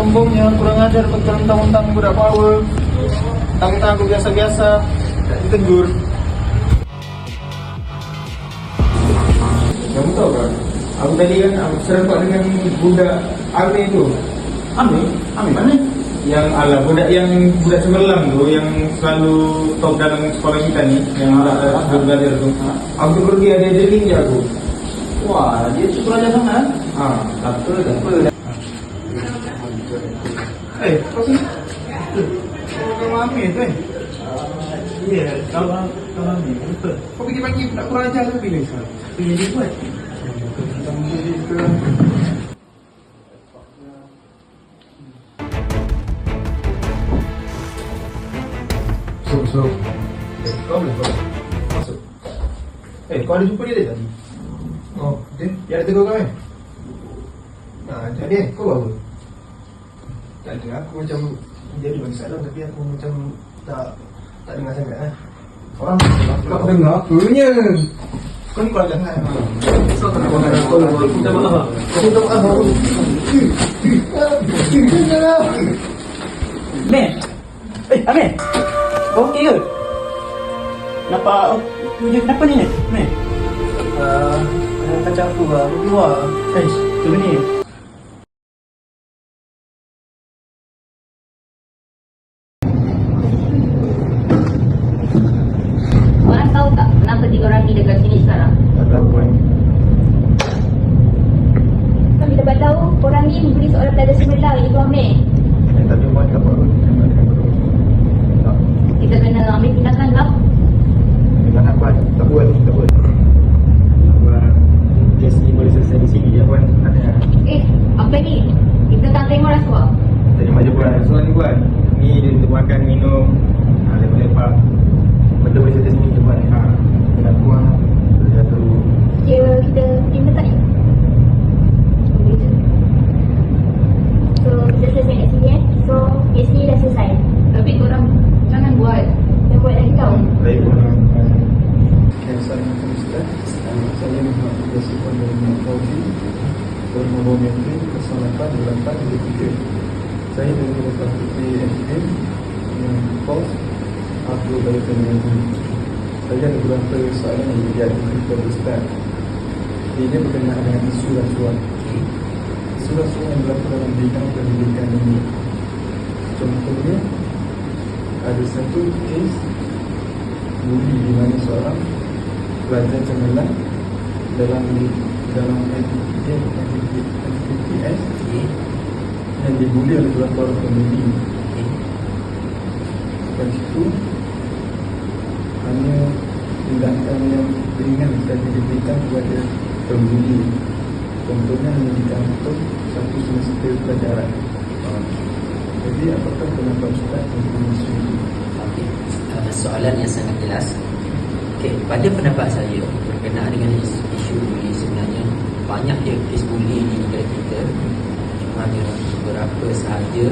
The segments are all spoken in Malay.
sombongnya, kurang ajar bertentang-tentang budak power. Tentang aku biasa-biasa, tak ditegur. Kamu tahu kan? Aku tadi kan aku serempak dengan budak Ami itu. Ami? Ami mana? Yang ala budak yang budak cemerlang tu yang selalu top dalam sekolah kita ni yang budak uh, belajar tu. Aku tu pergi ada jeling je aku. Wah, dia cukup aja sangat. Ah, Tak apa, tak apa. Eh, kau sini. Kau Ami tu eh? Ya, kalau kalau ni betul. Kau pergi pagi tak kurang ajar ke bila sekarang? Pilih dia buat. Kita menjadi ke So, so. Eh, kau boleh kau masuk. Eh, kau ada jumpa dia tadi? Oh, dia, dia ada tegur kau eh? Nah, jadi kau buat apa? Tak ada, aku macam jadi masalah tapi aku macam tak tak dengar sangat eh. Orang kau dengar punya. Kau ni kau jangan. So, kau nak buat apa? Minta maaf. Kau minta maaf. Amir! Eh, Amir! Kau okey ke? Kenapa? Tu je kenapa ni? Amir? Ah, kacau aku lah. Aku keluar. Eh, tu ni. Tiga orang ni dekat sini sekarang? Tak tahu pun. Kami dapat tahu korang ni memberi seorang pelajar sebelah iaitu Amir. Tapi buat tak apa pun. Tak. Kita kena ambil tindakan lah. Kita nak buat. Tak buat. Tak buat. Kes ni boleh selesai di sini je puan. Ada. Eh, apa ni? Kita tak tengok rasuah. Tadi macam buat. Soal ni buat. Ni dia untuk makan, minum. Ha, lepak-lepak. Betul boleh selesai sini je puan. Ha. Kita nak buang. Kita jatuh. Kira kita tindak tak ni? Boleh je. So, kita selesai kat sini eh. So, kes ni dah selesai. Tapi korang jangan buat. Jangan buat lagi tau. Baik pun. Assalamualaikum Ustaz. Saya Muhammad Tugas Ikhwan dari Muhammad Fauzi Bernomor Menteri 088823 Saya dari Direktur Putri MPM Yang POS Abdul Bayakan Mengaji Saya ada beberapa soalan yang dijadikan kepada Ustaz Ini berkenaan dengan isu rasuah. Isu rasuah yang berlaku dalam bidang pendidikan ini. Contohnya Ada satu kes buli di mana seorang pelajar cemerlang dalam dalam MPTS yang dibuli oleh beberapa orang pembimbing dan itu hanya tindakan yang ringan dan diberikan kepada pembuli contohnya hanya digantung satu semester pelajaran jadi apakah pendapat Ustaz tentang isu ini? Okey, uh, soalan yang sangat jelas. Okey, pada pendapat saya berkenaan dengan isu, isu sebenarnya banyak dia kes buli di negara kita. Cuma ada beberapa sahaja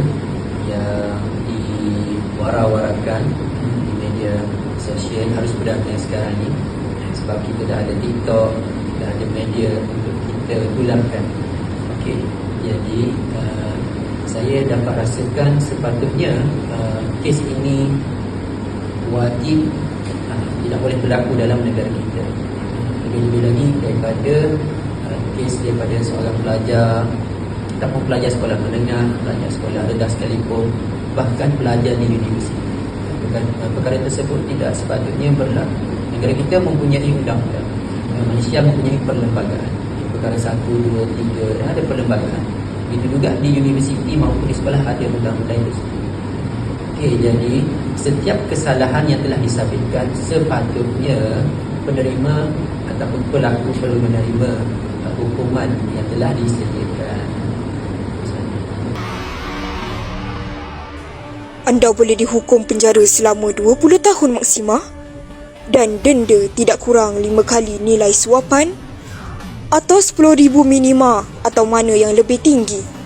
yang diwara-warakan di media sosial harus berdamai sekarang ni sebab kita dah ada TikTok, dah ada media untuk kita tularkan. Okey, jadi uh, saya dapat rasakan sepatutnya uh, kes ini wajib uh, tidak boleh berlaku dalam negara kita. Lebih-lebih lagi daripada kes daripada seorang pelajar ataupun pelajar sekolah menengah, pelajar sekolah rendah sekalipun, bahkan pelajar di universiti. Bukan, perkara tersebut tidak sepatutnya berlaku. Negara kita mempunyai undang-undang. Malaysia mempunyai perlembagaan. Perkara 1, 2, 3, ada perlembagaan. Begitu juga di universiti maupun di sekolah ada undang-undang itu. Okey, jadi setiap kesalahan yang telah disabitkan sepatutnya penerima ataupun pelaku perlu menerima hukuman yang telah disediakan. Anda boleh dihukum penjara selama 20 tahun maksima dan denda tidak kurang 5 kali nilai suapan atau RM10,000 minima atau mana yang lebih tinggi.